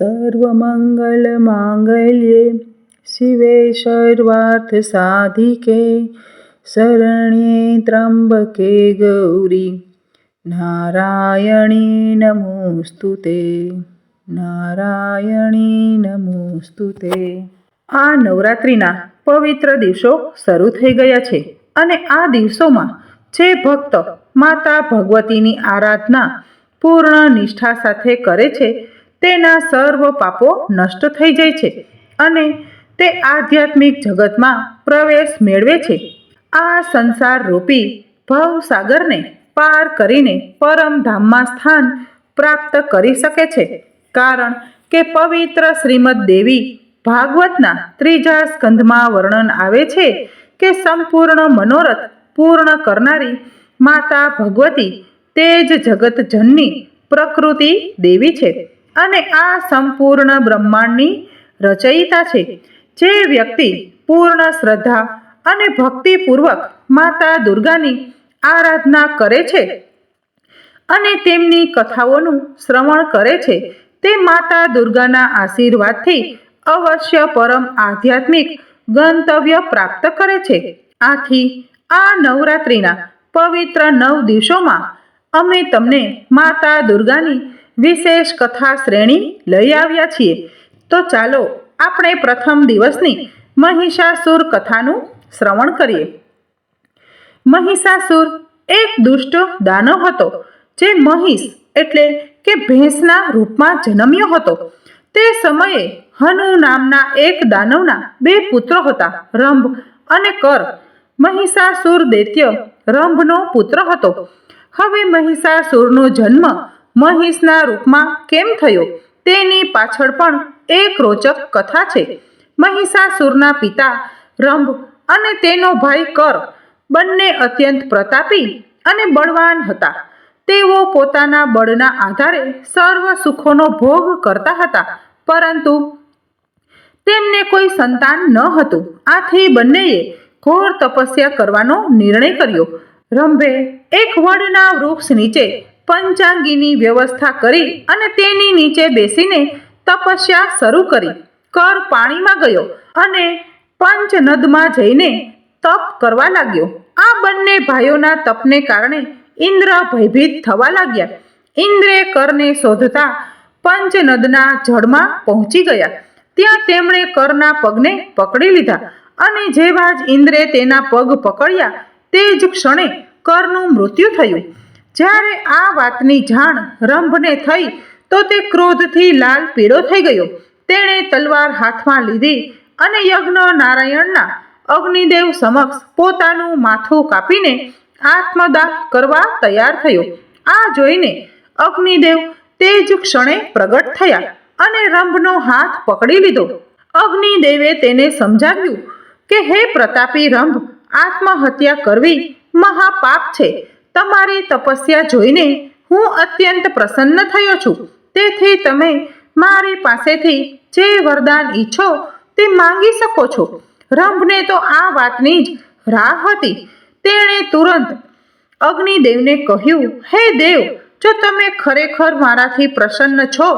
સર્વમંગલમાંગલ્યે શિવે સર્વાર્થ સાધિકે શરણ્યે ત્રંબકે ગૌરી નારાયણી નમોસ્તુ તે નારાયણી નમોસ્તુ આ નવરાત્રિના પવિત્ર દિવસો શરૂ થઈ ગયા છે અને આ દિવસોમાં જે ભક્ત માતા ભગવતીની આરાધના પૂર્ણ નિષ્ઠા સાથે કરે છે તેના સર્વ પાપો નષ્ટ થઈ જાય છે અને તે આધ્યાત્મિક જગતમાં પ્રવેશ મેળવે છે. આ સંસાર રૂપી ભવસાગરને પાર કરીને પરમધામમાં સ્થાન પ્રાપ્ત કરી શકે છે. કારણ કે પવિત્ર શ્રીમદ દેવી ભાગવતના ત્રીજા સ્કંધમાં વર્ણન આવે છે કે સંપૂર્ણ મનોરથ પૂર્ણ કરનારી માતા ભગવતી તે જ જગત જનની પ્રકૃતિ દેવી છે. અને આ સંપૂર્ણ બ્રહ્માંડની રચયિતા છે, જે વ્યક્તિ પૂર્ણ શ્રદ્ધા અને ભક્તિપૂર્વક માતા દુર્ગાની આરાધના કરે છે અને તેમની કથાઓનું શ્રવણ કરે છે, તે માતા દુર્ગાના આશીર્વાદથી અવશ્ય પરમ આધ્યાત્મિક ગંતવ્ય પ્રાપ્ત કરે છે. આથી આ નવરાત્રિના પવિત્ર નવ દિવસોમાં અમે તમને માતા દુર્ગાની વિશેષ કથા શ્રેણી લઈ આવ્યા છીએ. તો ચાલો આપણે પ્રથમ દિવસની મહિષાસુર કથાનું શ્રવણ કરીએ. મહિષાસુર એક દુષ્ટ દાનવ હતો, જે મહિષ એટલે કે ભેંસના રૂપમાં જન્મ્યો હતો. તે સમયે હનુ નામના એક દાનવના બે પુત્રો હતા, રંભ અને કર. મહિષાસુર દૈત્ય રંભનો પુત્ર હતો. હવે મહિષાસુરનો જન્મ મહિષના રૂપમાં કેમ થયો? તેની પાછળ પણ એક રોચક કથા છે. મહિષાસુરના પિતા રંભ અને તેનો ભાઈ કર બંને અત્યંત પ્રતાપી અને બળવાન હતા. તેઓ પોતાના બળના આધારે સર્વ સુખોનો ભોગ કરતા હતા, પરંતુ તેમને કોઈ સંતાન ન હતું. આથી બંનેએ ઘોર તપસ્યા કરવાનો નિર્ણય કર્યો. રંભે એક વડના વૃક્ષ નીચે પંચાંગીની વ્યવસ્થા કરી અને તેની નીચે બેસીને તપસ્યા શરૂ કરી. કર પાણીમાં ગયો અને પંચનદમાં જઈને તપ કરવા લાગ્યો. આ બંને ભાઈઓના તપને કારણે ઇન્દ્ર ભયભીત થવા લાગ્યા. ઇન્દ્રે કરને શોધતા પંચનદના જળમાં પહોંચી ગયા. ત્યાં તેમણે કરના પગને પકડી લીધા અને જેવા જ ઇન્દ્રે તેના પગ પકડ્યા, તે જ ક્ષણે કરનું મૃત્યુ થયું. જ્યારે આ વાતની જાણ રંભને થઈ, તો તે ક્રોધથી લાલ પીળો થઈ ગયો. તેણે તલવાર હાથમાં લીધી અને યજ્ઞ નારાયણના અગ્નિદેવ સમક્ષ પોતાનું માથું કાપીને આત્મદાહ કરવા તૈયાર થયો. આ જોઈને અગ્નિદેવ તે જ ક્ષણે પ્રગટ થયા અને રંભનો હાથ પકડી લીધો. અગ્નિદેવે તેને સમજાવ્યું કે, હે પ્રતાપી, રંભ, આત્મહત્યા કરવી મહાપાપ છે. તમારી તપસ્યા જોઈને હું અત્યંત પ્રસન્ન થયો છું. તેથી તમે મારી પાસેથી જે વરદાન ઈચ્છો તે માંગી શકો છો. રંભને તો આ વાતની જ રાહ હતી. તેણે તુરંત અગ્નિદેવને કહ્યું, હે દેવ, જો તમે ખરેખર મારાથી પ્રસન્ન છો,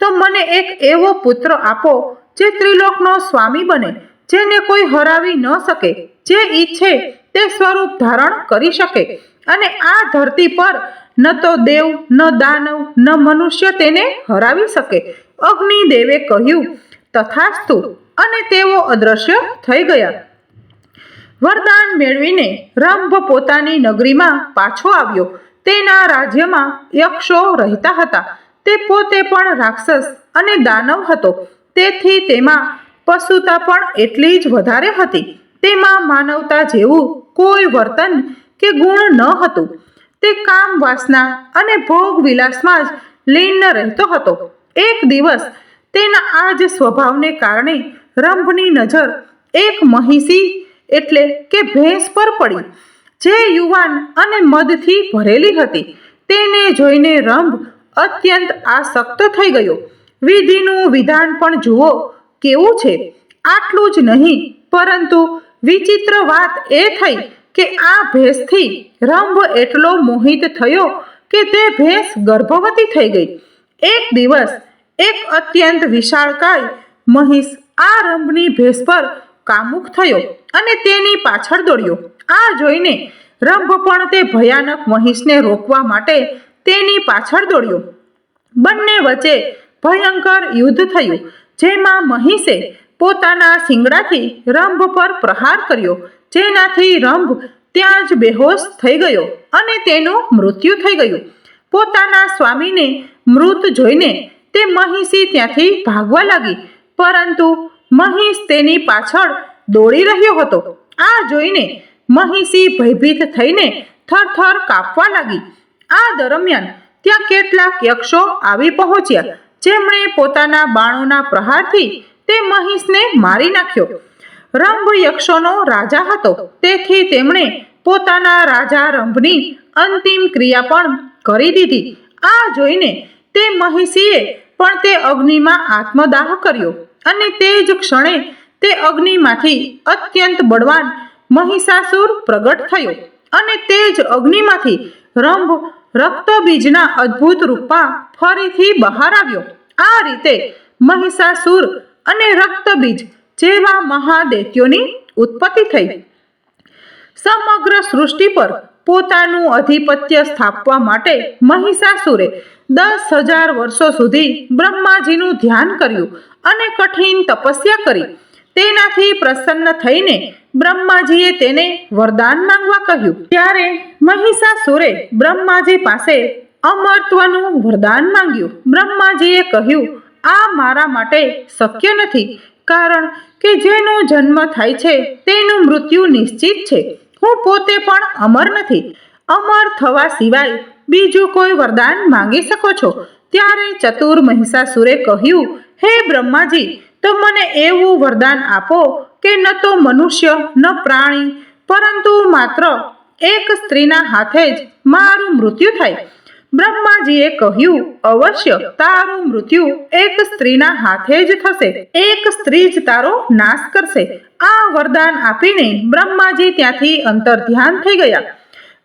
તો મને એક એવો પુત્ર આપો જે ત્રિલોકનો સ્વામી બને, જેને કોઈ હરાવી ન શકે, જે ઈચ્છે તે સ્વરૂપ ધારણ કરી શકે. અને આ ધરતી પર ન તો દેવ, ન દાનવ, ન મનુષ્ય તેને હરાવી શકે. અગ્નિદેવે કહ્યું, તથાસ્તુ. અને તેઓ અદ્રશ્ય થઈ ગયા. વરદાન મેળવીને રંભ પોતાની નગરીમાં પાછો આવ્યો. તેના રાજ્યમાં યક્ષો રહેતા હતા. તે પોતે પણ રાક્ષસ અને દાનવ હતો. તેથી તેમાં પશુતા પણ એટલી જ વધારે હતી. તેમાં માનવતા જેવું કોઈ વર્તન કે ગુણ ન હતું. તે કામ વાસના અને ભોગ વિલાસમાં જ લીન રહેતો હતો. એક દિવસ તેના આ જ સ્વભાવને કારણે રંભની નજર એક મહિષી એટલે કે ભેંસ પર પડી. જે યુવાન અને મદથી ભરેલી હતી. તેને જોઈને રંભ અત્યંત આસક્ત થઈ ગયો. વિધિનું વિધાન પણ જુઓ, કેવું છે? આટલું જ નહીં, પરંતુ વિચિત્ર વાત એ થઈ કે આ ભેંસથી રંભ એટલો મોહિત થયો કે તે ભેંસ ગર્ભવતી થઈ ગઈ. એક દિવસ એક અત્યંત વિશાળકાય મહિષ આ રંભની ભેંસ પર કામુક થયો અને તેની પાછળ દોડ્યો. આ જોઈને રંભ પણ તે ભયાનક મહિષને રોકવા માટે તેની પાછળ દોડ્યો. બંને વચ્ચે ભયંકર યુદ્ધ થયું, જેમાં મહિષે પોતાના શિંગડાથી રંભ પર પ્રહાર કર્યો. જેનાથી રંભ ત્યાં જ બેહોશ થઈ ગયો અને તેનું મૃત્યુ થઈ ગયું. પોતાના સ્વામીને મૃત જોઈને તે મહિષી ત્યાંથી ભાગવા લાગી. પરંતુ મહિષ તેની પાછળ દોડી રહ્યો હતો. આ જોઈને મહિષી ભયભીત થઈને થરથર કાપવા લાગી. આ દરમિયાન ત્યાં કેટલાક યક્ષો આવી પહોંચ્યા. જેમણે પોતાના બાણોના પ્રહારથી તે મહિષને મારી નાખ્યો. રંભ યક્ષોનો રાજા હતો. તેથી તેમણે પોતાના રાજા રંભની અંતિમ ક્રિયા પણ કરી દીધી. આ જોઈને તે મહિષીએ પણ તે અગ્નિમાં આત્મદાહ કર્યો અને તે જ ક્ષણે તે અગ્નિમાંથી અત્યંત બળવાન મહિષાસુર પ્રગટ થયો અને તે જ અગ્નિમાંથી રંભ રક્તબીજના અદ્ભુત રૂપમાં ફરીથી બહાર આવ્યો. આ રીતે મહિષાસુર અને રક્તબીજ જેવા મહાદૈત્યોની ઉત્પત્તિ થઈ. સમગ્ર સૃષ્ટિ પર પોતાનું અધિપત્ય સ્થાપવા માટે મહિષાસુરે દસ હજાર વર્ષો સુધી બ્રહ્માજીનું ધ્યાન કર્યું અને કઠિન તપસ્યા કરી. તેનાથી પ્રસન્ન થઈને બ્રહ્માજીએ તેને વરદાન માંગવા કહ્યું. ત્યારે મહિષાસુરે બ્રહ્માજી પાસે અમરત્વનું વરદાન માંગ્યું. બ્રહ્માજીએ કહ્યું આ મારા માટે શક્ય નથી, કારણ કે જેનો જન્મ થાય છે તેનું મૃત્યુ નિશ્ચિત છે. હું પોતે પણ અમર નથી. અમર થવા સિવાય બીજું કોઈ વરદાન માંગી શકો છો? ત્યારે ચતુર મહિષાસુરે કહ્યું, હે બ્રહ્માજી, તો મને એવું વરદાન આપો કે ન તો મનુષ્ય, ન પ્રાણી, પરંતુ માત્ર એક સ્ત્રીના હાથે જ મારું મૃત્યુ થાય. બ્રહ્માજીએ કહ્યું, અવશ્ય, તારું મૃત્યુ એક સ્ત્રીના હાથે જ થશે. એક સ્ત્રી જ તારો નાશ કરશે. આ વરદાન આપીને બ્રહ્માજી ત્યાંથી અંતર ધ્યાન થઈ ગયા.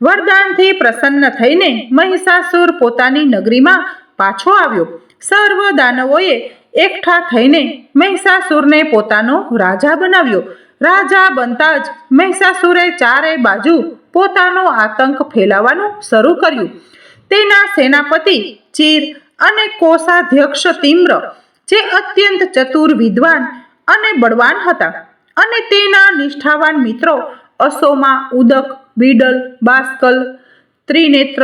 વરદાનથી પ્રસન્ન થઈને મહિષાસુર પોતાની નગરીમાં પાછો આવ્યો. સર્વ દાનવોએ એકઠા થઈને મહિષાસુરને પોતાનો રાજા બનાવ્યો. રાજા બનતા જ મહિષાસુરે ચારે બાજુ પોતાનો આતંક ફેલાવાનું શરૂ કર્યું. તેના સેનાપતિ ચીર અને કોષાધ્યક્ષ તિમ્ર, જે અત્યંત ચતુર વિદ્વાન અને બળવાન હતા અને તેના નિષ્ઠાવાન મિત્રો અસોમા ઉદક, બીડલ, બાસ્કલ, ત્રિનેત્ર,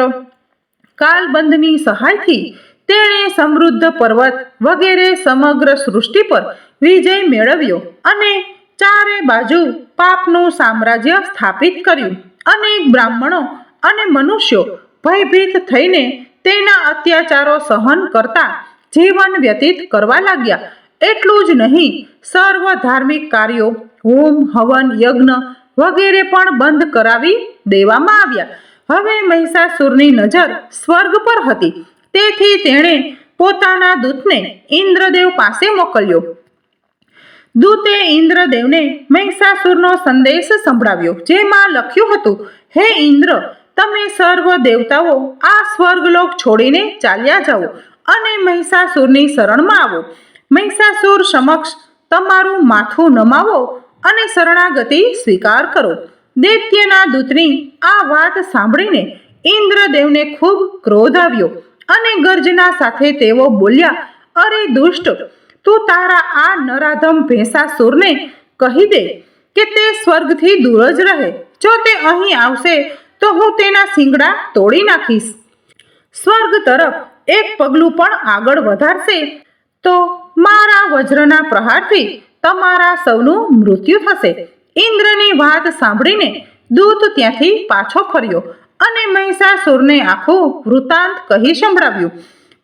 કાલબંધની સહાયથી તેણે સમૃદ્ધ પર્વત વગેરે સમગ્ર સૃષ્ટિ પર વિજય મેળવ્યો અને ચારે બાજુ પાપનું સામ્રાજ્ય સ્થાપિત કર્યું. અનેક બ્રાહ્મણો અને મનુષ્યો ભયભીત થઈને તેના અત્યાચારો સહન કરતા જીવન વ્યતીત કરવા લાગ્યા. એટલું જ નહીં, સર્વ ધાર્મિક કાર્યો, હોમ, હવન, યજ્ઞ વગેરે પણ બંધ કરાવી દેવામાં આવ્યા. હવે મહિષાસુરની નજર સ્વર્ગ પર હતી. તેથી તેણે પોતાના દૂતને ઇન્દ્રદેવ પાસે મોકલ્યો. દૂતે ઇન્દ્રદેવને મહિષાસુરનો સંદેશ સંભળાવ્યો, જેમાં લખ્યું હતું, હે ઇન્દ્ર તમે સર્વ દેવતાઓ આ સ્વર્ગલોક છોડીને ચાલ્યા જાઓ અને મહિષાસુરની શરણમાં આવો. મહિષાસુર સમક્ષ તમારું માથું નમાવો અને શરણાગતિ સ્વીકાર કરો. દૈત્યના દૂતની આ વાત સાંભળીને ઇન્દ્રદેવને ખૂબ ક્રોધ આવ્યો અને ગર્જના સાથે તેઓ બોલ્યા, અરે દુષ્ટ, તું તારા આ નરાધમ ભેંસાસુરને કહી દે કે તે સ્વર્ગથી દૂર જ રહે. જો તે અહીં આવશે તો હું તેના શિંગડા તોડી નાખીશ. સ્વર્ગ તરફ એક પગલું પણ આગળ વધારશે, તો મારા વજ્રના પ્રહારથી તમારા સૌનું મૃત્યુ થશે. ઇન્દ્રની વાત સાંભળીને દૂત ત્યાંથી પાછો ફર્યો અને મહિષાસુરને આખું વૃતાંત કહી સંભળાવ્યું.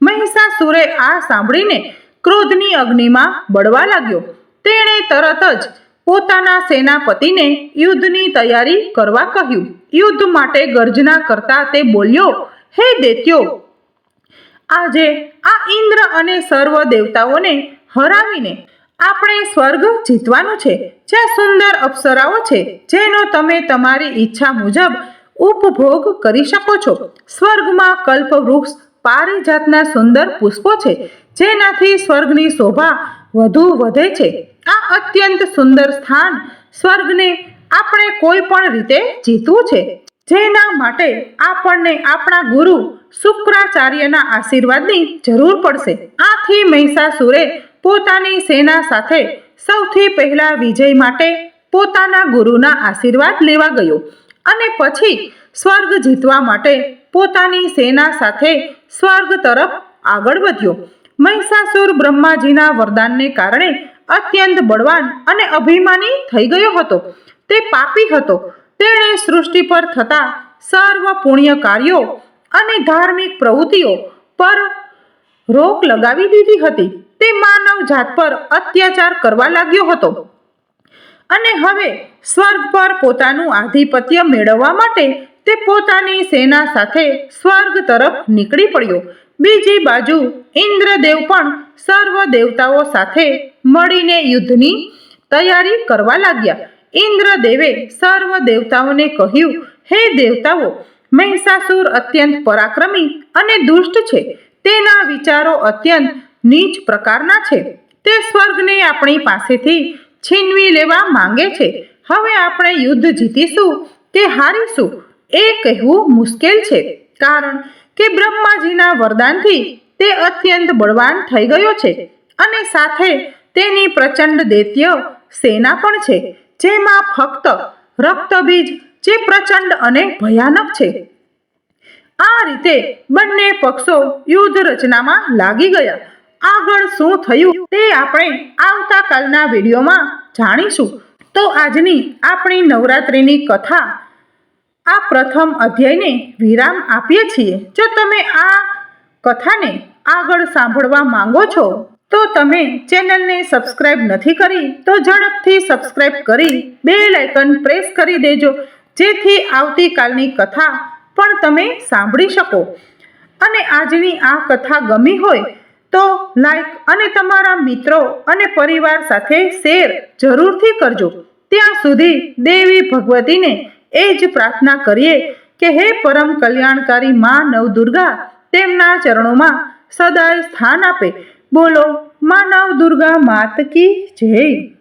મહિષાસુરે આ સાંભળીને ક્રોધની અગ્નિમાં બળવા લાગ્યો. તેણે તરત જ પોતાના સેનાપતિને યુદ્ધની તૈયારી કરવા કહ્યું. યુદ્ધ માટે ગર્જના કરતા તે બોલ્યો, હે દૈત્યો, આજે આ ઇન્દ્ર અને સર્વ દેવતાઓને હરાવીને આપણે સ્વર્ગ જીતવાનું છે. જ્યાં સુંદર અપ્સરાઓ છે, જેનો તમે તમારી ઈચ્છા મુજબ ઉપભોગ કરી શકો છો. સ્વર્ગમાં કલ્પવૃક્ષ પારિજાતના સુંદર પુષ્પો છે, જેનાથી સ્વર્ગની શોભા વધુ વધે છે. આ અત્યંત સુંદર સ્થાન સ્વર્ગને આપણે કોઈ પણ રીતે જીતવું છે. જેના માટે આપણને આપણા ગુરુ શુક્રાચાર્યના આશીર્વાદની જરૂર પડશે. આથી મહિષાસુરે પોતાની સેના સાથે સૌથી પહેલા વિજય માટે પોતાના ગુરુના આશીર્વાદ લેવા ગયો અને પછી સ્વર્ગ જીતવા માટે પોતાની સેના સાથે સ્વર્ગ તરફ આગળ વધ્યો. મહિષાસુર બ્રહ્માજીના વરદાનને કારણે અત્યંત બળવાન અને અભિમાની થઈ ગયો હતો. તે પાપી હતો. તેણે સૃષ્ટિ પર થતા સર્વ પુણ્ય કાર્યો અને ધાર્મિક પ્રવૃત્તિઓ પર રોક લગાવી દીધી હતી. તે માનવ જાત પર અત્યાચાર કરવા લાગ્યો હતો. અને હવે સ્વર્ગ પર પોતાનું આધિપત્ય મેળવવા માટે તે પોતાની સેના સાથે સ્વર્ગ તરફ નીકળી પડ્યો. બીજી બાજુ ઇન્દ્રદેવ પણ સર્વ દેવતાઓ સાથે મળીને યુદ્ધની તૈયારી કરવા લાગ્યા. ઇન્દ્રદેવે સર્વ દેવતાઓને કહ્યું, હે દેવતાઓ, મહિષાસુર અત્યંત પરાક્રમી અને દુષ્ટ છે. તેના વિચારો અત્યંત નીચ પ્રકારના છે. તે સ્વર્ગને આપણી પાસેથી છીનવી લેવા માંગે છે. હવે આપણે યુદ્ધ જીતીશું, કે હારીશું, એ કહેવું મુશ્કેલ છે. કારણ કે બ્રહ્માજીના વરદાનથી તે અત્યંત બળવાન થઈ ગયો છે અને સાથે તેની પ્રચંડ દૈત્ય સેના પણ છે. જેમાં ફક્ત રક્તબીજ, જે પ્રચંડ અને ભયાનક છે. આ રીતે બંને પક્ષો યુદ્ધ રચનામાં લાગી ગયા. આગળ શું થયું તે આપણે આવતાકાલના વિડીયોમાં જાણીશું. તો આજની આપણી નવરાત્રિની કથા, આ પ્રથમ અધ્યાયને વિરામ આપીએ છીએ. જો તમે આ કથાને આગળ સાંભળવા માંગો છો તો તમે ચેનલને સબસ્ક્રાઇબ નથી કરી તો ઝડપથી સબસ્ક્રાઇબ કરી બેલ આઇકન પ્રેસ કરી દેજો, જેથી આવતીકાલની કથા પણ તમે સાંભળી શકો. અને આજની આ કથા ગમી હોય તો લાઈક અને તમારા મિત્રો અને પરિવાર સાથે શેર જરૂરથી કરજો. ત્યાં સુધી દેવી ભગવતીને એ જ પ્રાર્થના કરીએ કે હે પરમ કલ્યાણકારી માં નવદુર્ગા, તેમના ચરણોમાં સદાય સ્થાન આપે. બોલો માનવ દુર્ગા માત કી જય.